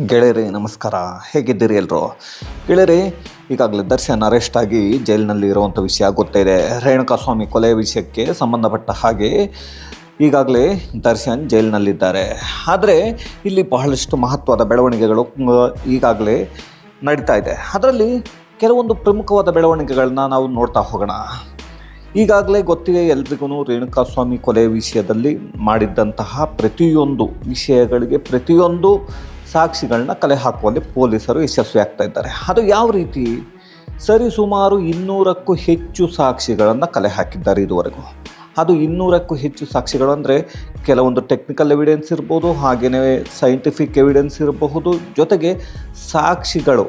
ಗೆಳೆಯರಿ, ನಮಸ್ಕಾರ. ಹೇಗಿದ್ದೀರಿ ಎಲ್ಲರೂ ಗೆಳೆಯರಿ, ಈಗಾಗಲೇ ದರ್ಶನ್ ಅರೆಸ್ಟ್ ಆಗಿ ಜೈಲಿನಲ್ಲಿ ಇರುವಂಥ ವಿಷಯ ಗೊತ್ತಿದೆ ರೇಣುಕಾಸ್ವಾಮಿ ಕೊಲೆ ವಿಷಯಕ್ಕೆ ಸಂಬಂಧಪಟ್ಟ ಹಾಗೆ ಈಗಾಗಲೇ ದರ್ಶನ್ ಜೈಲಿನಲ್ಲಿದ್ದಾರೆ. ಆದರೆ, ಇಲ್ಲಿ ಬಹಳಷ್ಟು ಮಹತ್ವದ ಬೆಳವಣಿಗೆಗಳು ಈಗಾಗಲೇ ನಡೀತಾ ಇದೆ. ಅದರಲ್ಲಿ ಕೆಲವೊಂದು ಪ್ರಮುಖವಾದ ಬೆಳವಣಿಗೆಗಳನ್ನ ನಾವು ನೋಡ್ತಾ ಹೋಗೋಣ. ಈಗಾಗಲೇ ಗೊತ್ತಿದೆ, ಎಲ್ರಿಗೂ ರೇಣುಕಾಸ್ವಾಮಿ ಕೊಲೆ ವಿಷಯದಲ್ಲಿ ಮಾಡಿದ್ದಂತಹ ಪ್ರತಿಯೊಂದು ವಿಷಯಗಳಿಗೆ ಪ್ರತಿಯೊಂದು ಸಾಕ್ಷಿಗಳನ್ನ ಕಲೆ ಹಾಕುವಲ್ಲಿ ಪೊಲೀಸರು ಯಶಸ್ವಿ ಆಗ್ತಾ ಇದ್ದಾರೆ. ಅದು ಯಾವ ರೀತಿ? ಸರಿ, ಸುಮಾರು ಇನ್ನೂರಕ್ಕೂ ಹೆಚ್ಚು ಸಾಕ್ಷಿಗಳನ್ನು ಕಲೆ ಹಾಕಿದ್ದಾರೆ ಇದುವರೆಗೂ. ಅದು ಇನ್ನೂರಕ್ಕೂ ಹೆಚ್ಚು ಸಾಕ್ಷಿಗಳು ಅಂದರೆ ಕೆಲವೊಂದು ಟೆಕ್ನಿಕಲ್ ಎವಿಡೆನ್ಸ್ ಇರ್ಬೋದು ಹಾಗೆಯೇ ಸೈಂಟಿಫಿಕ್ ಎವಿಡೆನ್ಸ್ ಇರಬಹುದು. ಜೊತೆಗೆ ಸಾಕ್ಷಿಗಳು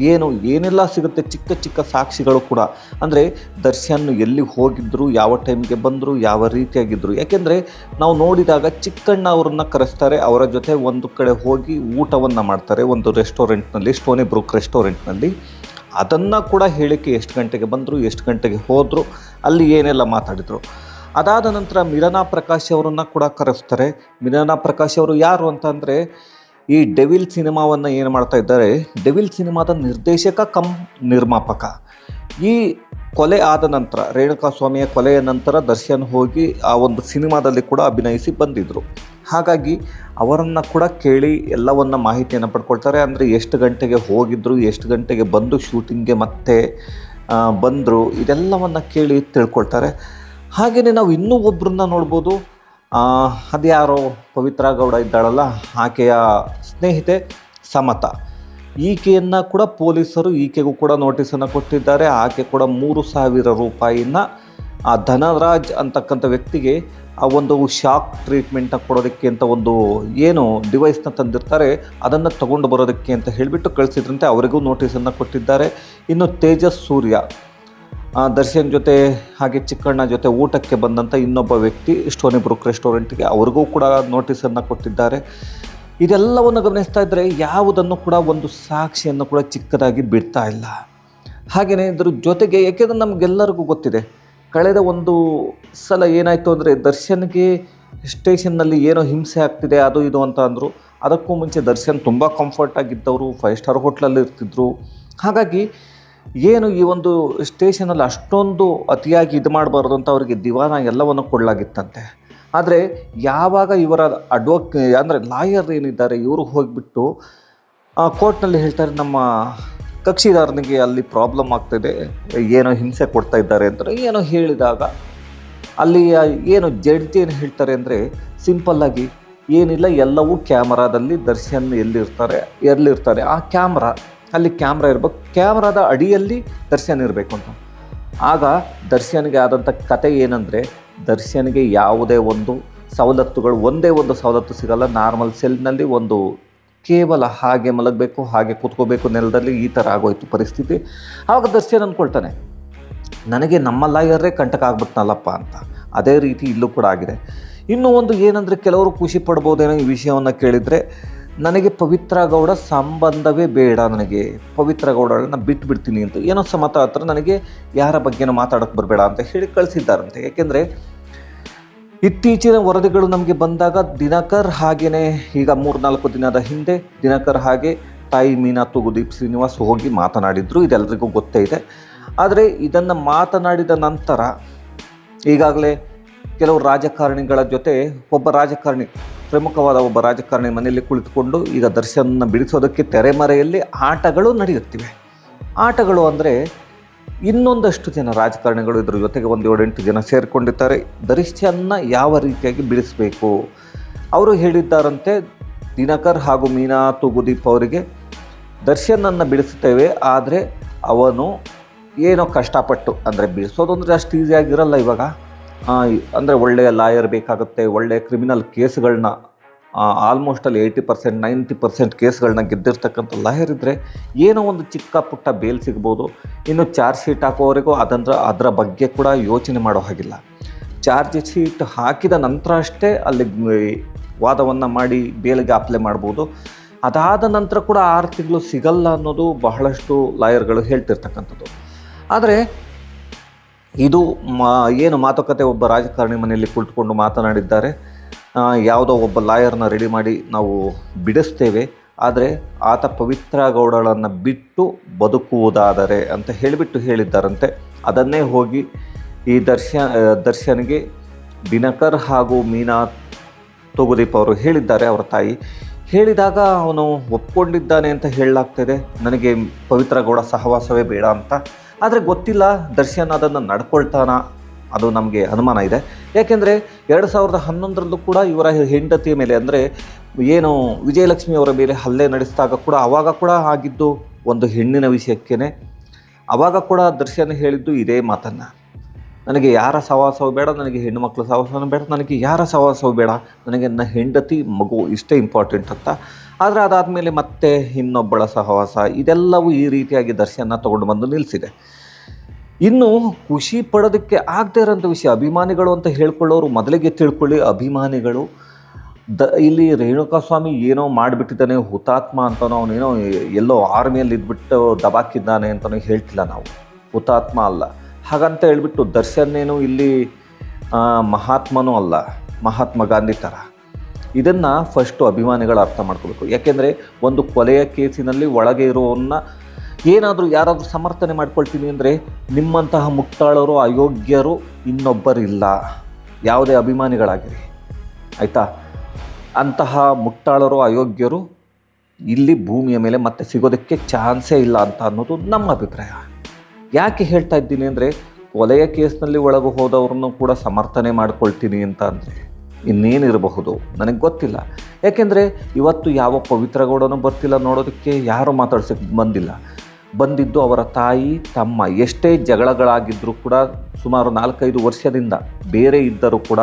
ಏನು, ಏನೆಲ್ಲ ಸಿಗುತ್ತೆ ಚಿಕ್ಕ ಚಿಕ್ಕ ಸಾಕ್ಷಿಗಳು ಕೂಡ. ಅಂದರೆ ದರ್ಶನ್ ಎಲ್ಲಿ ಹೋಗಿದ್ರು, ಯಾವ ಟೈಮ್ಗೆ ಬಂದರು, ಯಾವ ರೀತಿಯಾಗಿದ್ದರು ಯಾಕೆಂದರೆ ನಾವು ನೋಡಿದಾಗ ಚಿಕ್ಕಣ್ಣ ಅವ್ರನ್ನ ಕರೆಸ್ತಾರೆ, ಅವರ ಜೊತೆ ಒಂದು ಕಡೆ ಹೋಗಿ ಊಟವನ್ನು ಮಾಡ್ತಾರೆ, ಒಂದು ರೆಸ್ಟೋರೆಂಟ್ನಲ್ಲಿ, ಸ್ಟೋನಿ ಬ್ರೂಕ್ ರೆಸ್ಟೋರೆಂಟ್ನಲ್ಲಿ. ಅದನ್ನು ಕೂಡ ಹೇಳಿಕೆ ಎಷ್ಟು ಗಂಟೆಗೆ ಬಂದರು, ಎಷ್ಟು ಗಂಟೆಗೆ ಹೋದರು, ಅಲ್ಲಿ ಏನೆಲ್ಲ ಮಾತಾಡಿದರು. ಅದಾದ ನಂತರ ಮಿಲನಾ ಪ್ರಕಾಶ್ ಅವರನ್ನು ಕೂಡ ಕರೆಸ್ತಾರೆ. ಮಿಲನಾ ಪ್ರಕಾಶ್ ಅವರು ಯಾರು ಅಂತಂದರೆ ಈ ಡೆವಿಲ್ ಸಿನಿಮಾವನ್ನು ಏನು ಮಾಡ್ತಾ ಇದ್ದಾರೆ? ಡೆವಿಲ್ ಸಿನಿಮಾದ ನಿರ್ದೇಶಕ ಕಮ್ ನಿರ್ಮಾಪಕ. ಈ ಕೊಲೆ ಆದ ನಂತರ, ರೇಣುಕಾ ಸ್ವಾಮಿಯ ಕೊಲೆಯ ನಂತರ ದರ್ಶನ್ ಹೋಗಿ ಆ ಒಂದು ಸಿನಿಮಾದಲ್ಲಿ ಕೂಡ ಅಭಿನಯಿಸಿ ಬಂದಿದ್ದರು ಹಾಗಾಗಿ ಅವರನ್ನು ಕೂಡ ಕೇಳಿ ಎಲ್ಲವನ್ನು ಮಾಹಿತಿಯನ್ನು ಪಡ್ಕೊಳ್ತಾರೆ. ಅಂದರೆ ಎಷ್ಟು ಗಂಟೆಗೆ ಹೋಗಿದ್ದರು ಎಷ್ಟು ಗಂಟೆಗೆ ಬಂದು ಶೂಟಿಂಗ್ಗೆ ಮತ್ತೆ ಬಂದರು, ಇದೆಲ್ಲವನ್ನು ಕೇಳಿ ತಿಳ್ಕೊಳ್ತಾರೆ. ಹಾಗೆಯೇ ನಾವು ಇನ್ನೂ ಒಬ್ಬರನ್ನ ನೋಡ್ಬೋದು. ಅದ್ಯಾರೋ ಪವಿತ್ರ ಗೌಡ ಇದ್ದಾಳಲ್ಲ, ಆಕೆಯ ಸ್ನೇಹಿತೆ ಸಮತ. ಈಕೆಯನ್ನು ಕೂಡ ಪೊಲೀಸರು ಈಕೆಗೂ ಕೂಡ ನೋಟಿಸನ್ನು ಕೊಟ್ಟಿದ್ದಾರೆ. ಆಕೆ ಕೂಡ ಮೂರು ಸಾವಿರ ರೂಪಾಯಿನ ಆ ಧನರಾಜ್ ಅಂತಕ್ಕಂಥ ವ್ಯಕ್ತಿಗೆ ಆ ಒಂದು ಶಾಕ್ ಟ್ರೀಟ್ಮೆಂಟ್ನ ಕೊಡೋದಕ್ಕೆ ಅಂತ ಒಂದು ಏನು ಡಿವೈಸ್ನ ತಂದಿರ್ತಾರೆ. ಅದನ್ನು ತಗೊಂಡು ಬರೋದಕ್ಕೆ ಅಂತ ಹೇಳಿಬಿಟ್ಟು ಕಳಿಸಿದ್ರಂತೆ. ಅವರಿಗೂ ನೋಟಿಸನ್ನು ಕೊಟ್ಟಿದ್ದಾರೆ. ಇನ್ನು ತೇಜಸ್ ಸೂರ್ಯ. ದರ್ಶನ್ ಜೊತೆ ಹಾಗೆ ಚಿಕ್ಕಣ್ಣ ಜೊತೆ ಊಟಕ್ಕೆ ಬಂದಂಥ ಇನ್ನೊಬ್ಬ ವ್ಯಕ್ತಿ, ಸ್ಟೋನಿ ಬ್ರೂಕ್ ರೆಸ್ಟೋರೆಂಟ್ಗೆ ಅವ್ರಿಗೂ ಕೂಡ ನೋಟಿಸನ್ನು ಕೊಟ್ಟಿದ್ದಾರೆ. ಇದೆಲ್ಲವನ್ನು ಗಮನಿಸ್ತಾ ಇದ್ದರೆ ಯಾವುದನ್ನು ಕೂಡ ಒಂದು ಸಾಕ್ಷಿಯನ್ನು ಕೂಡ ಚಿಕ್ಕದಾಗಿ ಬಿಡ್ತಾ ಇಲ್ಲ. ಹಾಗೆಯೇ ಇದ್ರ ಜೊತೆಗೆ ಏಕೆಂದರೆ ನಮಗೆಲ್ಲರಿಗೂ ಗೊತ್ತಿದೆ. ಕಳೆದ ಒಂದು ಸಲ ಏನಾಯಿತು ಅಂದರೆ ದರ್ಶನ್ಗೆ ಸ್ಟೇಷನ್ನಲ್ಲಿ ಏನೋ ಹಿಂಸೆ ಆಗ್ತಿದೆ, ಅದು ಇದು ಅಂತ ಅಂದರು. ಅದಕ್ಕೂ ಮುಂಚೆ ದರ್ಶನ್ ತುಂಬ ಕಂಫರ್ಟಾಗಿದ್ದವರು ಫೈವ್ ಸ್ಟಾರ್ ಹೋಟ್ಲಲ್ಲಿ ಇರ್ತಿದ್ರು ಹಾಗಾಗಿ ಏನು ಈ ಒಂದು ಸ್ಟೇಷನಲ್ಲಿ ಅಷ್ಟೊಂದು ಅತಿಯಾಗಿ ಇದು ಮಾಡಬಾರ್ದು ಅಂತ ಅವರಿಗೆ ದಿವಾನ ಎಲ್ಲವನ್ನು ಕೊಡಲಾಗಿತ್ತಂತೆ. ಆದರೆ ಯಾವಾಗ ಇವರ ಅಡ್ವೊಕ್ ಅಂದರೆ ಲಾಯರ್ ಏನಿದ್ದಾರೆ, ಇವರು ಹೋಗಿಬಿಟ್ಟು ಕೋರ್ಟ್ನಲ್ಲಿ ಹೇಳ್ತಾರೆ, ನಮ್ಮ ಕಕ್ಷಿದಾರನಿಗೆ ಅಲ್ಲಿ ಪ್ರಾಬ್ಲಮ್ ಆಗ್ತಿದೆ, ಏನೋ ಹಿಂಸೆ ಕೊಡ್ತಾ ಇದ್ದಾರೆ ಅಂದರೆ ಏನೋ ಹೇಳಿದಾಗ, ಅಲ್ಲಿ ಏನು ಜಡ್ಜಿ ಏನು ಹೇಳ್ತಾರೆ ಅಂದರೆ ಸಿಂಪಲ್ಲಾಗಿ ಏನಿಲ್ಲ, ಎಲ್ಲವೂ ಕ್ಯಾಮರಾದಲ್ಲಿ ದರ್ಶನ್ ಎಲ್ಲಿರ್ತಾರೆ ಎಲ್ಲಿರ್ತಾರೆ, ಆ ಕ್ಯಾಮ್ರಾ ಅಲ್ಲಿ ಕ್ಯಾಮ್ರಾ ಇರಬೇಕು. ಕ್ಯಾಮ್ರಾದ ಅಡಿಯಲ್ಲಿ ದರ್ಶನ್ ಇರಬೇಕು ಅಂತ. ಆಗ ದರ್ಶನ್ಗೆ ಆದಂಥ ಕತೆ ಏನಂದರೆ, ದರ್ಶನ್ಗೆ ಯಾವುದೇ ಒಂದು ಸವಲತ್ತುಗಳು, ಒಂದೇ ಒಂದು ಸವಲತ್ತು ಸಿಗಲ್ಲ. ನಾರ್ಮಲ್ ಸೆಲ್ನಲ್ಲಿ ಒಂದು ಕೇವಲ ಹಾಗೆ ಮಲಗಬೇಕು, ಹಾಗೆ ಕೂತ್ಕೋಬೇಕು ನೆಲದಲ್ಲಿ ಈ ಥರ ಆಗೋಯ್ತು ಪರಿಸ್ಥಿತಿ. ಆವಾಗ ದರ್ಶನ್ ಅಂದ್ಕೊಳ್ತಾನೆ, ನನಗೆ ನಮ್ಮ ಲಾಯರೇ ಕಂಟಕ ಆಗ್ಬಿಟ್ನಲ್ಲಪ್ಪ ಅಂತ. ಅದೇ ರೀತಿ ಇಲ್ಲೂ ಕೂಡ ಆಗಿದೆ. ಇನ್ನು ಒಂದು ಏನಂದರೆ, ಕೆಲವರು ಖುಷಿ ಪಡ್ಬೋದೇನೋ ಈ ವಿಷಯವನ್ನು ಕೇಳಿದರೆ ನನಗೆ ಪವಿತ್ರ ಗೌಡ ಸಂಬಂಧವೇ ಬೇಡ ನನಗೆ. ಪವಿತ್ರ ಗೌಡಳನ್ನ ಬಿಟ್ಟು ಬಿಡ್ತೀನಿ ಅಂತ ಏನೋ ಸಮತ ಹತ್ರ ನನಗೆ ಯಾರ ಬಗ್ಗೆನೂ ಮಾತಾಡೋಕ್ಕೆ ಬರಬೇಡ ಅಂತ ಹೇಳಿ ಕಳಿಸಿದ್ದಾರಂತೆ. ಯಾಕೆಂದರೆ ಇತ್ತೀಚಿನ ವರದಿಗಳು ನಮಗೆ ಬಂದಾಗ ದಿನಕರ್ ಹಾಗೆಯೇ ಈಗ ಮೂರ್ನಾಲ್ಕು ದಿನದ ಹಿಂದೆ ದಿನಕರ್ ಹಾಗೆ ತಾಯಿ ಮೀನಾ ತುಗುದೀಪ್ ಶ್ರೀನಿವಾಸ್ ಹೋಗಿ ಮಾತನಾಡಿದ್ರು ಇದೆಲ್ಲರಿಗೂ ಗೊತ್ತೇ ಇದೆ. ಆದರೆ ಇದನ್ನು ಮಾತನಾಡಿದ ನಂತರ ಈಗಾಗಲೇ ಕೆಲವು ರಾಜಕಾರಣಿಗಳ ಜೊತೆ ಒಬ್ಬ ರಾಜಕಾರಣಿ ಪ್ರಮುಖವಾದ ಒಬ್ಬ ರಾಜಕಾರಣಿ ಮನೆಯಲ್ಲಿ ಕುಳಿತುಕೊಂಡು ಈಗ ದರ್ಶನ ಬಿಡಿಸೋದಕ್ಕೆ ತೆರೆಮರೆಯಲ್ಲಿ ಆಟಗಳು ನಡೆಯುತ್ತಿವೆ. ಆಟಗಳು ಅಂದರೆ ಇನ್ನೊಂದಷ್ಟು ಜನ ರಾಜಕಾರಣಿಗಳು ಇದ್ರ ಜೊತೆಗೆ ಒಂದು ಏಳೆಂಟು ಜನ ಸೇರಿಕೊಂಡಿದ್ದಾರೆ. ದರ್ಶನ್ನ ಯಾವ ರೀತಿಯಾಗಿ ಬಿಡಿಸಬೇಕು? ಅವರು ಹೇಳಿದ್ದಾರಂತೆ, ದಿನಕರ್ ಹಾಗೂ ಮೀನಾ ತುಗುದೀಪ್ ಅವರಿಗೆ ದರ್ಶನನ್ನು ಬಿಡಿಸುತ್ತೇವೆ, ಆದರೆ ಅವನು ಏನೋ ಕಷ್ಟಪಟ್ಟು, ಅಂದರೆ ಬಿಡಿಸೋದು ಅಂದರೆ ಅಷ್ಟು ಈಸಿಯಾಗಿರಲ್ಲ ಇವಾಗ. ಅಂದರೆ ಒಳ್ಳೆಯ ಲಾಯರ್ ಬೇಕಾಗುತ್ತೆ, ಒಳ್ಳೆಯ ಕ್ರಿಮಿನಲ್ ಕೇಸ್ಗಳನ್ನ ಆಲ್ಮೋಸ್ಟ್ ಅಲ್ಲಿ ಏಯ್ಟಿ ಪರ್ಸೆಂಟ್ ನೈಂಟಿ ಪರ್ಸೆಂಟ್ ಕೇಸ್ಗಳನ್ನ ಗೆದ್ದಿರ್ತಕ್ಕಂಥ ಲಾಯರ್ ಇದ್ದರೆ ಏನೋ ಒಂದು ಚಿಕ್ಕ ಪುಟ್ಟ ಬೇಲ್ ಸಿಗ್ಬೋದು. ಇನ್ನು ಚಾರ್ಜ್ ಶೀಟ್ ಹಾಕೋವರೆಗೂ ಅದರ ಅದರ ಬಗ್ಗೆ ಕೂಡ ಯೋಚನೆ ಮಾಡೋ ಹಾಗಿಲ್ಲ. ಚಾರ್ಜ್ ಶೀಟ್ ಹಾಕಿದ ನಂತರ ಅಷ್ಟೇ ಅಲ್ಲಿ ವಾದವನ್ನು ಮಾಡಿ ಬೇಲಿಗೆ ಅಪ್ಲೈ ಮಾಡ್ಬೋದು. ಅದಾದ ನಂತರ ಕೂಡ ಆರು ತಿಂಗಳು ಸಿಗಲ್ಲ ಅನ್ನೋದು ಬಹಳಷ್ಟು ಲಾಯರ್ಗಳು ಹೇಳ್ತಿರ್ತಕ್ಕಂಥದ್ದು. ಆದರೆ ಇದು ಮಾ, ಏನು ಮಾತುಕತೆ ಒಬ್ಬ ರಾಜಕಾರಣಿ ಮನೆಯಲ್ಲಿ ಕುಳಿತುಕೊಂಡು ಮಾತನಾಡಿದ್ದಾರೆ. ಯಾವುದೋ ಒಬ್ಬ ಲಾಯರ್ನ ರೆಡಿ ಮಾಡಿ ನಾವು ಬಿಡಿಸ್ತೇವೆ. ಆದರೆ ಆತ ಪವಿತ್ರ ಗೌಡಗಳನ್ನು ಬಿಟ್ಟು ಬದುಕುವುದಾದರೆ ಅಂತ ಹೇಳಿಬಿಟ್ಟು ಹೇಳಿದ್ದಾರಂತೆ. ಅದನ್ನೇ ಹೋಗಿ ಈ ದರ್ಶ ದರ್ಶನ್ಗೆ ದಿನಕರ್ ಹಾಗೂ ಮೀನಾ ತೊಗುದೀಪ್ ಅವರು ಹೇಳಿದ್ದಾರೆ ಅವರ ತಾಯಿ. ಹೇಳಿದಾಗ ಅವನು ಒಪ್ಕೊಂಡಿದ್ದಾನೆ ಅಂತ ಹೇಳಲಾಗ್ತಿದೆ. ನನಗೆ ಪವಿತ್ರ ಗೌಡ ಸಹವಾಸವೇ ಬೇಡ ಅಂತ. ಆದರೆ ಗೊತ್ತಿಲ್ಲ, ದರ್ಶನ್ ಅದನ್ನು ನಡ್ಕೊಳ್ತಾನ? ಅದು ನಮಗೆ ಅನುಮಾನ ಇದೆ. ಯಾಕೆಂದರೆ ಎರಡು ಸಾವಿರದ ಹನ್ನೊಂದರಲ್ಲೂ ಕೂಡ ಇವರ ಹೆಂಡತಿಯ ಮೇಲೆ ಅಂದರೆ ಏನು ವಿಜಯಲಕ್ಷ್ಮಿ ಅವರ ಮೇಲೆ ಹಲ್ಲೆ ನಡೆಸಿದಾಗ ಕೂಡ ಆವಾಗ ಕೂಡ ಆಗಿದ್ದು ಒಂದು ಹೆಣ್ಣಿನ ವಿಷಯಕ್ಕೇ ಆವಾಗ ಕೂಡ ದರ್ಶನ್ ಹೇಳಿದ್ದು ಇದೇ ಮಾತನ್ನು. ನನಗೆ ಯಾರ ಸಹವಾಸವೂ ಬೇಡ, ನನಗೆ ಹೆಣ್ಣು ಮಕ್ಕಳ ಸಹವಾಸವೂ ಬೇಡ, ನನಗೆ ಯಾರ ಸಹವಾಸವೂ ಬೇಡ, ನನಗೆ ನನ್ನ ಹೆಂಡತಿ, ಮಗು ಇಷ್ಟೇ ಇಂಪಾರ್ಟೆಂಟ್ ಅಂತ. ಆದರೆ ಅದಾದಮೇಲೆ ಮತ್ತೆ ಇನ್ನೊಬ್ಬಳ ಸಹವಾಸ, ಇದೆಲ್ಲವೂ ಈ ರೀತಿಯಾಗಿ ದರ್ಶನ ತೊಗೊಂಡು ಬಂದು ನಿಲ್ಲಿಸಿದೆ ಇನ್ನು ಖುಷಿ ಪಡೋದಕ್ಕೆ ಆಗದೇ ಇರೋಂಥ ವಿಷಯ. ಅಭಿಮಾನಿಗಳು ಅಂತ ಹೇಳ್ಕೊಳ್ಳೋರು ಮೊದಲಿಗೆ ತಿಳ್ಕೊಳ್ಳಿ, ಅಭಿಮಾನಿಗಳು ದ, ಇಲ್ಲಿ ರೇಣುಕಾ ಸ್ವಾಮಿ ಏನೋ ಮಾಡಿಬಿಟ್ಟಿದ್ದಾನೆ, ಹುತಾತ್ಮ ಅಂತನೋ ಅವನೇನೋ ಎಲ್ಲೋ ಆರ್ಮಿಯಲ್ಲಿ ಇದ್ಬಿಟ್ಟು ದಬಾಕಿದ್ದಾನೆ ಅಂತಲೂ ಹೇಳ್ತಿಲ್ಲ ನಾವು. ಹುತಾತ್ಮ ಅಲ್ಲ. ಹಾಗಂತ ಹೇಳ್ಬಿಟ್ಟು ದರ್ಶನ್ ಏನು ಇಲ್ಲಿ ಮಹಾತ್ಮನೂ ಅಲ್ಲ. ಮಹಾತ್ಮ ಗಾಂಧಿ ಥರ. ಇದನ್ನು ಫಸ್ಟು ಅಭಿಮಾನಿಗಳು ಅರ್ಥ ಮಾಡ್ಕೋಬೇಕು. ಯಾಕೆಂದರೆ ಒಂದು ಕೊಲೆಯ ಕೇಸಿನಲ್ಲಿ ಒಳಗೆ ಇರೋವನ್ನ ಏನಾದರೂ ಯಾರಾದರೂ ಸಮರ್ಥನೆ ಮಾಡ್ಕೊಳ್ತೀನಿ ಅಂದರೆ ನಿಮ್ಮಂತಹ ಮುಕ್ತಾಳರು, ಅಯೋಗ್ಯರು ಇನ್ನೊಬ್ಬರಿಲ್ಲ. ಯಾವುದೇ ಅಭಿಮಾನಿಗಳಾಗಿರಿ. ಆಯಿತಾ? ಅಂತಹ ಮುಕ್ತಾಳರು, ಅಯೋಗ್ಯರು ಇಲ್ಲಿ ಭೂಮಿಯ ಮೇಲೆ ಮತ್ತೆ ಸಿಗೋದಕ್ಕೆ ಚಾನ್ಸೇ ಇಲ್ಲ ಅಂತ ಅನ್ನೋದು ನಮ್ಮ ಅಭಿಪ್ರಾಯ. ಯಾಕೆ ಹೇಳ್ತಾ ಇದ್ದೀನಿ ಅಂದರೆ ಕೊಲೆಯ ಕೇಸ್ನಲ್ಲಿ ಒಳಗೆ ಹೋದವ್ರನ್ನು ಕೂಡ ಸಮರ್ಥನೆ ಮಾಡ್ಕೊಳ್ತೀನಿ ಅಂತ ಅಂದರೆ ಇನ್ನೇನಿರಬಹುದು? ನನಗೆ ಗೊತ್ತಿಲ್ಲ. ಯಾಕೆಂದರೆ ಇವತ್ತು ಯಾವ ಪವಿತ್ರಗೌಡನೂ ಬರ್ತಿಲ್ಲ ನೋಡೋದಕ್ಕೆ, ಯಾರೂ ಮಾತಾಡ್ಸಕ್ಕೆ ಬಂದಿಲ್ಲ. ಬಂದಿದ್ದು ಅವರ ತಾಯಿ, ತಮ್ಮ ಎಷ್ಟೇ ಜಗಳಗಳಾಗಿದ್ದರೂ ಕೂಡ ಸುಮಾರು ನಾಲ್ಕೈದು ವರ್ಷದಿಂದ ಬೇರೆ ಇದ್ದರೂ ಕೂಡ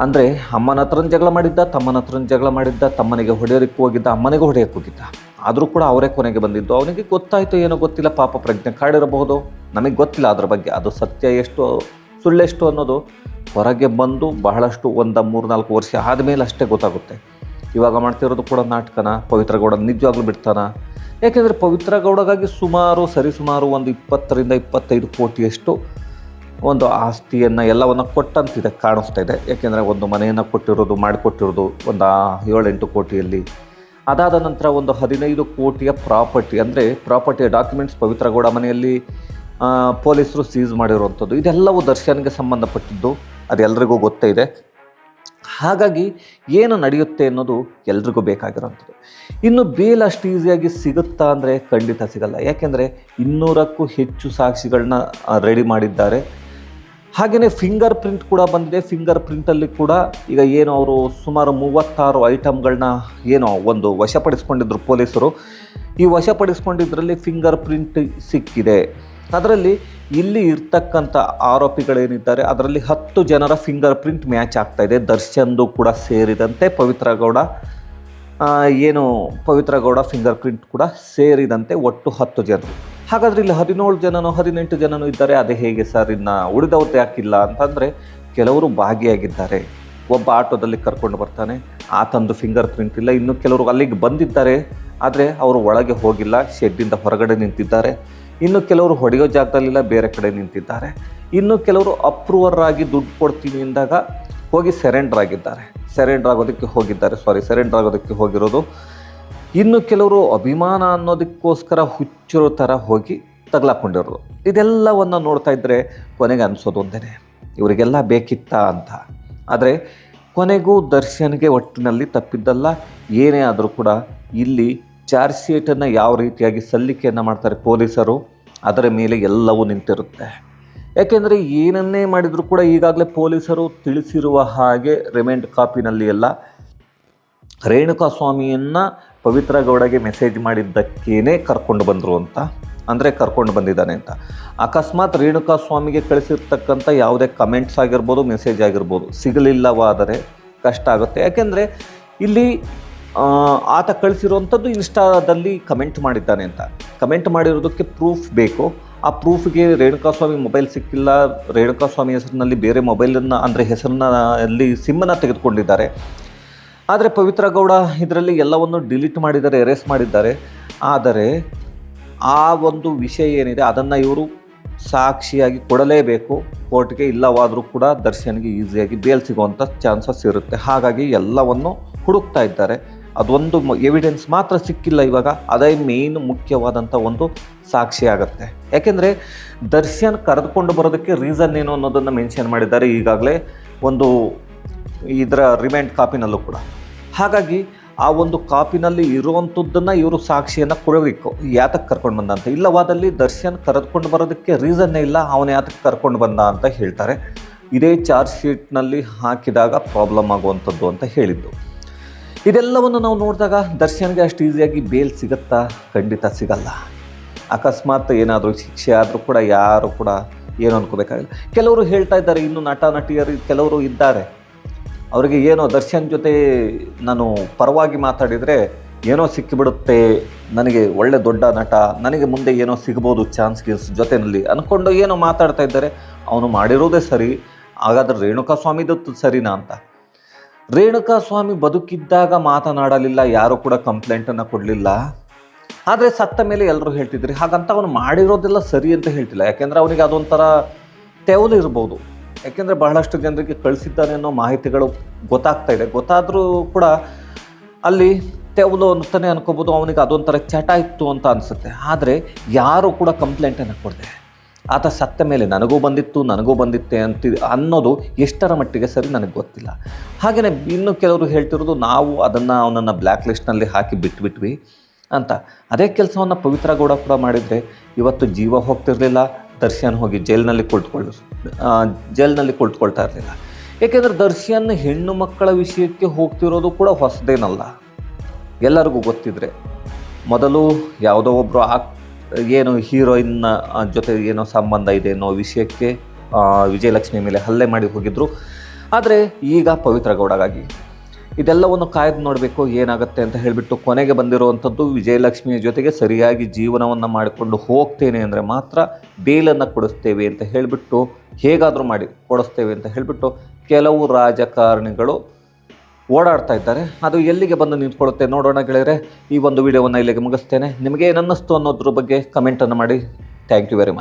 ಅಂದರೆ ಅಮ್ಮನ ಹತ್ರನ ಜಗಳ ಮಾಡಿದ್ದ, ತಮ್ಮನ ಹತ್ರನ ಜಗಳ ಮಾಡಿದ್ದ, ತಮ್ಮನಿಗೆ ಹೊಡೆಯೋದಕ್ಕೆ ಹೋಗಿದ್ದ, ಅಮ್ಮನಿಗೆ ಹೊಡೆಯಕ್ಕೆ ಹೋಗಿದ್ದ. ಆದರೂ ಕೂಡ ಅವರೇ ಕೊನೆಗೆ ಬಂದಿದ್ದು. ಅವನಿಗೆ ಗೊತ್ತಾಯಿತು ಏನೋ ಗೊತ್ತಿಲ್ಲ, ಪಾಪ ಪ್ರಜ್ಞೆ ಕಾಡಿರಬಹುದು. ನಮಗೆ ಗೊತ್ತಿಲ್ಲ ಅದರ ಬಗ್ಗೆ. ಅದು ಸತ್ಯ ಎಷ್ಟು, ಸುಳ್ಳೆಷ್ಟು ಅನ್ನೋದು ಹೊರಗೆ ಬಂದು ಬಹಳಷ್ಟು ಒಂದು ಮೂರು ನಾಲ್ಕು ವರ್ಷ ಆದಮೇಲೆ ಅಷ್ಟೇ ಗೊತ್ತಾಗುತ್ತೆ. ಇವಾಗ ಮಾಡ್ತಿರೋದು ಕೂಡ ನಾಟಕನ? ಪವಿತ್ರ ಗೌಡ ನಿಜವಾಗ್ಲೂ ಬಿಡ್ತಾನ? ಯಾಕೆಂದರೆ ಪವಿತ್ರ ಗೌಡಗಾಗಿ ಸುಮಾರು ಸರಿಸುಮಾರು ಒಂದು ಇಪ್ಪತ್ತರಿಂದ ಇಪ್ಪತ್ತೈದು ಕೋಟಿಯಷ್ಟು ಒಂದು ಆಸ್ತಿಯನ್ನು ಎಲ್ಲವನ್ನು ಕೊಟ್ಟಂತಿದೆ, ಕಾಣಿಸ್ತಾ ಇದೆ. ಯಾಕೆಂದರೆ ಒಂದು ಮನೆಯನ್ನು ಕೊಟ್ಟಿರೋದು, ಮಾಡಿಕೊಟ್ಟಿರೋದು ಒಂದು ಏಳೆಂಟು ಕೋಟಿಯಲ್ಲಿ. ಅದಾದ ನಂತರ ಒಂದು ಹದಿನೈದು ಕೋಟಿಯ ಪ್ರಾಪರ್ಟಿ, ಅಂದರೆ ಪ್ರಾಪರ್ಟಿಯ ಡಾಕ್ಯುಮೆಂಟ್ಸ್ ಪವಿತ್ರ ಗೌಡ ಮನೆಯಲ್ಲಿ ಪೊಲೀಸರು ಸೀಸ್ ಮಾಡಿರುವಂಥದ್ದು ಇದೆಲ್ಲವೂ ದರ್ಶನ್ಗೆ ಸಂಬಂಧಪಟ್ಟಿದ್ದು. ಅದೆಲ್ಲರಿಗೂ ಗೊತ್ತೇ ಇದೆ. ಹಾಗಾಗಿ ಏನು ನಡೆಯುತ್ತೆ ಅನ್ನೋದು ಎಲ್ರಿಗೂ ಬೇಕಾಗಿರೋಂಥದ್ದು. ಇನ್ನು ಬೇಲ್ ಅಷ್ಟು ಈಸಿಯಾಗಿ ಸಿಗುತ್ತಾ ಅಂದರೆ ಖಂಡಿತ ಸಿಗಲ್ಲ. ಯಾಕೆಂದರೆ ಇನ್ನೂರಕ್ಕೂ ಹೆಚ್ಚು ಸಾಕ್ಷಿಗಳನ್ನ ರೆಡಿ ಮಾಡಿದ್ದಾರೆ. ಹಾಗೆಯೇ ಫಿಂಗರ್ ಪ್ರಿಂಟ್ ಕೂಡ ಬಂದಿದೆ. ಫಿಂಗರ್ ಪ್ರಿಂಟಲ್ಲಿ ಕೂಡ ಈಗ ಏನು ಅವರು ಸುಮಾರು ಮೂವತ್ತಾರು ಐಟಮ್ಗಳನ್ನ ಏನೋ ಒಂದು ವಶಪಡಿಸ್ಕೊಂಡಿದ್ರು ಪೊಲೀಸರು. ಈ ವಶಪಡಿಸ್ಕೊಂಡಿದ್ರಲ್ಲಿ ಫಿಂಗರ್ ಪ್ರಿಂಟ್ ಸಿಕ್ಕಿದೆ. ಅದರಲ್ಲಿ ಇಲ್ಲಿ ಇರ್ತಕ್ಕಂಥ ಆರೋಪಿಗಳೇನಿದ್ದಾರೆ, ಅದರಲ್ಲಿ ಹತ್ತು ಜನರ ಫಿಂಗರ್ ಪ್ರಿಂಟ್ ಮ್ಯಾಚ್ ಆಗ್ತಾ ಇದೆ. ದರ್ಶನ್ದು ಕೂಡ ಸೇರಿದಂತೆ ಪವಿತ್ರ ಗೌಡ ಏನು ಪವಿತ್ರ ಗೌಡ ಫಿಂಗರ್ ಪ್ರಿಂಟ್ ಕೂಡ ಸೇರಿದಂತೆ ಒಟ್ಟು ಹತ್ತು ಜನರು ಹಾಗಾದರೆ ಇಲ್ಲಿ ಹದಿನೇಳು ಜನನೋ, ಹದಿನೆಂಟು ಜನನೂ ಇದ್ದಾರೆ, ಅದೇ ಹೇಗೆ ಸರ್? ಇನ್ನು ಉಳಿದವ್ರದ್ದು ಯಾಕಿಲ್ಲ ಅಂತಂದರೆ ಕೆಲವರು ಭಾಗಿಯಾಗಿದ್ದಾರೆ. ಒಬ್ಬ ಆಟೋದಲ್ಲಿ ಕರ್ಕೊಂಡು ಬರ್ತಾನೆ, ಆತಂದು ಫಿಂಗರ್ ಪ್ರಿಂಟ್ ಇಲ್ಲ. ಇನ್ನು ಕೆಲವರು ಅಲ್ಲಿಗೆ ಬಂದಿದ್ದಾರೆ, ಆದರೆ ಅವರು ಒಳಗೆ ಹೋಗಿಲ್ಲ ಶೆಡ್ಡಿಂದ ಹೊರಗಡೆ ನಿಂತಿದ್ದಾರೆ. ಇನ್ನು ಕೆಲವರು ಹೊಡೆಯೋ ಜಾಗದಲ್ಲಿಲ್ಲ ಬೇರೆ ಕಡೆ ನಿಂತಿದ್ದಾರೆ. ಇನ್ನು ಕೆಲವರು ಅಪ್ರೂವರ್ ಆಗಿ ದುಡ್ಡು ಕೊಡ್ತೀನಿ ಅಂದಾಗ ಹೋಗಿ ಸೆರೆಂಡರ್ ಆಗಿದ್ದಾರೆ. ಸೆರೆಂಡರ್ ಆಗೋದಕ್ಕೆ ಹೋಗಿದ್ದಾರೆ. ಸಾರಿ ಸೆರೆಂಡರ್ ಆಗೋದಕ್ಕೆ ಹೋಗಿರೋದು. ಇನ್ನು ಕೆಲವರು ಅಭಿಮಾನ ಅನ್ನೋದಕ್ಕೋಸ್ಕರ ಹುಚ್ಚಿರೋ ಥರ ಹೋಗಿ ತಗ್ಲಾಕೊಂಡಿರೋದು. ಇದೆಲ್ಲವನ್ನು ನೋಡ್ತಾ ಇದ್ದರೆ ಕೊನೆಗೆ ಅನಿಸೋದು ಒಂದೇ ಇವರಿಗೆಲ್ಲ ಬೇಕಿತ್ತಾ ಅಂತ. ಆದರೆ ಕೊನೆಗೂ ದರ್ಶನ್ಗೆ ಒಟ್ಟಿನಲ್ಲಿ ತಪ್ಪಿದ್ದಲ್ಲ, ಏನೇ ಆದರೂ ಕೂಡ ಇಲ್ಲಿ ಚಾರ್ಜ್ ಶೀಟನ್ನು ಯಾವ ರೀತಿಯಾಗಿ ಸಲ್ಲಿಕೆಯನ್ನು ಮಾಡ್ತಾರೆ ಪೊಲೀಸರು, ಅದರ ಮೇಲೆ ಎಲ್ಲವೂ ನಿಂತಿರುತ್ತೆ. ಯಾಕೆಂದರೆ ಏನನ್ನೇ ಮಾಡಿದರೂ ಕೂಡ ಈಗಾಗಲೇ ಪೊಲೀಸರು ತಿಳಿಸಿರುವ ಹಾಗೆ ರಿಮೈಂಡ್ ಕಾಪಿನಲ್ಲಿ ಎಲ್ಲ ರೇಣುಕಾ ಸ್ವಾಮಿಯನ್ನು ಪವಿತ್ರ ಗೌಡಗೆ ಮೆಸೇಜ್ ಮಾಡಿದ್ದಕ್ಕೇನೆ ಕರ್ಕೊಂಡು ಬಂದರು ಅಂತ, ಅಂದರೆ ಕರ್ಕೊಂಡು ಬಂದಿದ್ದಾನೆ ಅಂತ. ಅಕಸ್ಮಾತ್ ರೇಣುಕಾ ಸ್ವಾಮಿಗೆ ಕಳಿಸಿರ್ತಕ್ಕಂಥ ಯಾವುದೇ ಕಮೆಂಟ್ಸ್ ಆಗಿರ್ಬೋದು, ಮೆಸೇಜ್ ಆಗಿರ್ಬೋದು, ಸಿಗಲಿಲ್ಲವಾದರೆ ಕಷ್ಟ ಆಗುತ್ತೆ. ಯಾಕೆಂದರೆ ಇಲ್ಲಿ ಆತ ಕಳಿಸಿರುವಂಥದ್ದು ಇನ್ಸ್ಟಾದಲ್ಲಿ ಕಮೆಂಟ್ ಮಾಡಿದ್ದಾನೆ ಅಂತ. ಕಮೆಂಟ್ ಮಾಡಿರೋದಕ್ಕೆ ಪ್ರೂಫ್ ಬೇಕು. ಆ ಪ್ರೂಫ್ಗೆ ರೇಣುಕಾಸ್ವಾಮಿ ಮೊಬೈಲ್ ಸಿಕ್ಕಿಲ್ಲ. ರೇಣುಕಾಸ್ವಾಮಿ ಹೆಸರಿನಲ್ಲಿ ಬೇರೆ ಮೊಬೈಲನ್ನು, ಅಂದರೆ ಹೆಸರನ್ನ ಅಲ್ಲಿ ಸಿಮ್ಮನ್ನು ತೆಗೆದುಕೊಂಡಿದ್ದಾರೆ. ಆದರೆ ಪವಿತ್ರ ಗೌಡ ಇದರಲ್ಲಿ ಎಲ್ಲವನ್ನು ಡಿಲೀಟ್ ಮಾಡಿದ್ದಾರೆ, ಎರೇಸ್ ಮಾಡಿದ್ದಾರೆ. ಆದರೆ ಆ ಒಂದು ವಿಷಯ ಏನಿದೆ, ಅದನ್ನು ಇವರು ಸಾಕ್ಷಿಯಾಗಿ ಕೊಡಲೇಬೇಕು. ಕೋರ್ಟ್ಗೆ ಇಲ್ಲವಾದರೂ ಕೂಡ ದರ್ಶನ್ಗೆ ಈಸಿಯಾಗಿ ಬೇಲ್ ಸಿಗುವಂಥ ಚಾನ್ಸಸ್ ಇರುತ್ತೆ. ಹಾಗಾಗಿ ಎಲ್ಲವನ್ನು ಹುಡುಕ್ತಾ ಇದ್ದಾರೆ. ಅದೊಂದು ಎವಿಡೆನ್ಸ್ ಮಾತ್ರ ಸಿಕ್ಕಿಲ್ಲ ಇವಾಗ. ಅದೇ ಮೇನ್ ಮುಖ್ಯವಾದಂಥ ಒಂದು ಸಾಕ್ಷಿ ಆಗುತ್ತೆ. ಯಾಕೆಂದರೆ ದರ್ಶನ್ ಕರೆದುಕೊಂಡು ಬರೋದಕ್ಕೆ ರೀಸನ್ ಏನು ಅನ್ನೋದನ್ನು ಮೆನ್ಷನ್ ಮಾಡಿದ್ದಾರೆ ಈಗಾಗಲೇ ಒಂದು ಇದರ ರಿಮೈಂಡ್ ಕಾಪಿನಲ್ಲೂ ಕೂಡ. ಹಾಗಾಗಿ ಆ ಒಂದು ಕಾಪಿನಲ್ಲಿ ಇರುವಂಥದ್ದನ್ನು ಇವರು ಸಾಕ್ಷಿಯನ್ನು ಕೊಡಬೇಕು. ಯಾತಕ್ಕೆ ಕರ್ಕೊಂಡು ಬಂದ ಅಂತ. ಇಲ್ಲವಾದಲ್ಲಿ ದರ್ಶನ್ ಕರೆದುಕೊಂಡು ಬರೋದಕ್ಕೆ ರೀಸನ್ನೇ ಇಲ್ಲ, ಅವನು ಯಾತಕ್ಕೆ ಕರ್ಕೊಂಡು ಬಂದ ಅಂತ ಹೇಳ್ತಾರೆ. ಇದೇ ಚಾರ್ಜ್ ಶೀಟ್ನಲ್ಲಿ ಹಾಕಿದಾಗ ಪ್ರಾಬ್ಲಮ್ ಆಗುವಂಥದ್ದು ಅಂತ ಹೇಳಿದ್ದು. ಇದೆಲ್ಲವನ್ನು ನಾವು ನೋಡಿದಾಗ ದರ್ಶನ್ಗೆ ಅಷ್ಟು ಈಸಿಯಾಗಿ ಬೇಲ್ ಸಿಗುತ್ತಾ? ಖಂಡಿತ ಸಿಗಲ್ಲ. ಅಕಸ್ಮಾತ್ ಏನಾದರೂ ಶಿಕ್ಷೆ ಆದರೂ ಕೂಡ ಯಾರು ಕೂಡ ಏನು ಅನ್ಕೋಬೇಕಾಗಿಲ್ಲ. ಕೆಲವರು ಹೇಳ್ತಾ ಇದ್ದಾರೆ, ಇನ್ನು ನಟ ನಟಿಯರು ಕೆಲವರು ಇದ್ದಾರೆ. ಅವರಿಗೆ ಏನೋ ದರ್ಶನ್ ಜೊತೆ ನಾನು ಪರವಾಗಿ ಮಾತಾಡಿದರೆ ಏನೋ ಸಿಕ್ಕಿಬಿಡುತ್ತೆ, ನನಗೆ ಒಳ್ಳೆ ದೊಡ್ಡ ನಟ, ನನಗೆ ಮುಂದೆ ಏನೋ ಸಿಗ್ಬೋದು ಚಾನ್ಸ್ ಗಿನ್ಸ್ ಜೊತೆಯಲ್ಲಿ ಅಂದ್ಕೊಂಡು ಏನೋ ಮಾತಾಡ್ತಾ ಇದ್ದಾರೆ. ಅವನು ಮಾಡಿರೋದೇ ಸರಿ, ಹಾಗಾದರೆ ರೇಣುಕಾ ಸ್ವಾಮಿದತ್ತು ಸರಿನಾ ಅಂತ. ರೇಣುಕಾ ಸ್ವಾಮಿ ಬದುಕಿದ್ದಾಗ ಮಾತನಾಡಲಿಲ್ಲ, ಯಾರು ಕೂಡ ಕಂಪ್ಲೇಂಟನ್ನು ಕೊಡಲಿಲ್ಲ. ಆದರೆ ಸತ್ತ ಮೇಲೆ ಎಲ್ಲರೂ ಹೇಳ್ತಿದ್ರಿ, ಹಾಗಂತ ಅವನು ಮಾಡಿರೋದೆಲ್ಲ ಸರಿ ಅಂತ ಹೇಳ್ತಿಲ್ಲ. ಯಾಕೆಂದರೆ ಅವನಿಗೆ ಅದೊಂಥರ ತೆವಲು ಇರ್ಬೋದು. ಯಾಕೆಂದರೆ ಬಹಳಷ್ಟು ಜನರಿಗೆ ಕಳಿಸಿದ್ದಾನೆ ಅನ್ನೋ ಮಾಹಿತಿಗಳು ಗೊತ್ತಾಗ್ತಾ ಇದೆ. ಗೊತ್ತಾದರೂ ಕೂಡ ಅಲ್ಲಿ ತೆವಲು ಅಂತಲೇ ಅನ್ಕೋಬೋದು, ಅವನಿಗೆ ಅದೊಂಥರ ಚಟ ಇತ್ತು ಅಂತ ಅನಿಸುತ್ತೆ. ಆದರೆ ಯಾರು ಕೂಡ ಕಂಪ್ಲೇಂಟನ್ನು ಕೊಡದೆ ಆತ ಸತ್ತ ಮೇಲೆ ನನಗೂ ಬಂದಿತ್ತು, ನನಗೂ ಬಂದಿತ್ತೆ ಅಂತ, ಅನ್ನೋದು ಎಷ್ಟರ ಮಟ್ಟಿಗೆ ಸರಿ ನನಗೆ ಗೊತ್ತಿಲ್ಲ. ಹಾಗೆಯೇ ಇನ್ನು ಕೆಲವರು ಹೇಳ್ತಿರೋದು ನಾವು ಅದನ್ನು ಅವನನ್ನು ಬ್ಲ್ಯಾಕ್ ಲಿಸ್ಟ್ನಲ್ಲಿ ಹಾಕಿ ಬಿಟ್ಬಿಟ್ವಿ ಅಂತ. ಅದೇ ಕೆಲಸವನ್ನು ಪವಿತ್ರ ಗೌಡ ಕೂಡ ಮಾಡಿದರೆ ಇವತ್ತು ಜೀವ ಹೋಗ್ತಿರಲಿಲ್ಲ, ದರ್ಶನ್ ಹೋಗಿ ಜೈಲಿನಲ್ಲಿ ಕುಳಿತುಕೊಳ್ಳ ಜೈಲಿನಲ್ಲಿ ಕುಳಿತುಕೊಳ್ತಾ ಇರಲಿಲ್ಲ. ಏಕೆಂದರೆ ದರ್ಶನ್ ಹೆಣ್ಣು ಮಕ್ಕಳ ವಿಷಯಕ್ಕೆ ಹೋಗ್ತಿರೋದು ಕೂಡ ಹೊಸದೇನಲ್ಲ. ಎಲ್ಲರಿಗೂ ಗೊತ್ತಿದ್ರೆ ಮೊದಲು ಯಾವುದೋ ಒಬ್ಬರು ಆ ಏನು ಹೀರೋಯಿನ್ನ ಜೊತೆ ಏನೋ ಸಂಬಂಧ ಇದೆ ಅನ್ನೋ ವಿಷಯಕ್ಕೆ ವಿಜಯಲಕ್ಷ್ಮಿ ಮೇಲೆ ಹಲ್ಲೆ ಮಾಡಿ ಹೋಗಿದ್ರು. ಆದರೆ ಈಗ ಪವಿತ್ರ ಗೌಡಗಾಗಿ. ಇದೆಲ್ಲವನ್ನು ಕಾಯ್ದು ನೋಡಬೇಕು ಏನಾಗುತ್ತೆ ಅಂತ ಹೇಳಿಬಿಟ್ಟು ಕೊನೆಗೆ ಬಂದಿರುವಂಥದ್ದು ವಿಜಯಲಕ್ಷ್ಮಿಯ ಜೊತೆಗೆ ಸರಿಯಾಗಿ ಜೀವನವನ್ನು ಮಾಡಿಕೊಂಡು ಹೋಗ್ತೇನೆ ಅಂದರೆ ಮಾತ್ರ ಬೇಲನ್ನು ಕೊಡಿಸ್ತೇವೆ ಅಂತ ಹೇಳಿಬಿಟ್ಟು ಹೇಗಾದರೂ ಮಾಡಿ ಕೊಡಿಸ್ತೇವೆ ಅಂತ ಹೇಳಿಬಿಟ್ಟು ಕೆಲವು ರಾಜಕಾರಣಿಗಳು ಓಡಾಡ್ತಾ ಇದ್ದಾರೆ. ಅದು ಎಲ್ಲಿಗೆ ಬಂದು ನಿಂತ್ಕೊಳ್ಳುತ್ತೆ ನೋಡೋಣ ಗೆಳೆಯರೆ. ಈ ಒಂದು ವಿಡಿಯೋವನ್ನು ಇಲ್ಲಿಗೆ ಮುಗಿಸ್ತೇನೆ. ನಿಮಗೆ ಏನನ್ನಿಸ್ತು ಅನ್ನೋದ್ರ ಬಗ್ಗೆ ಕಮೆಂಟನ್ನು ಮಾಡಿ. Thank you very much